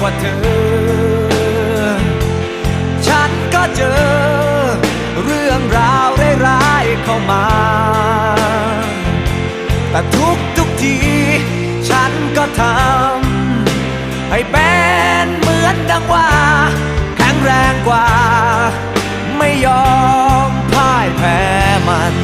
กว่าเธอ ฉันก็เจอ เรื่องราวร้ายๆเข้ามา แต่ทุกทุกที ฉันก็ทำ ให้เป็นเหมือนดังว่า แข็งแรงกว่า ไม่ยอมพ่ายแพ้มัน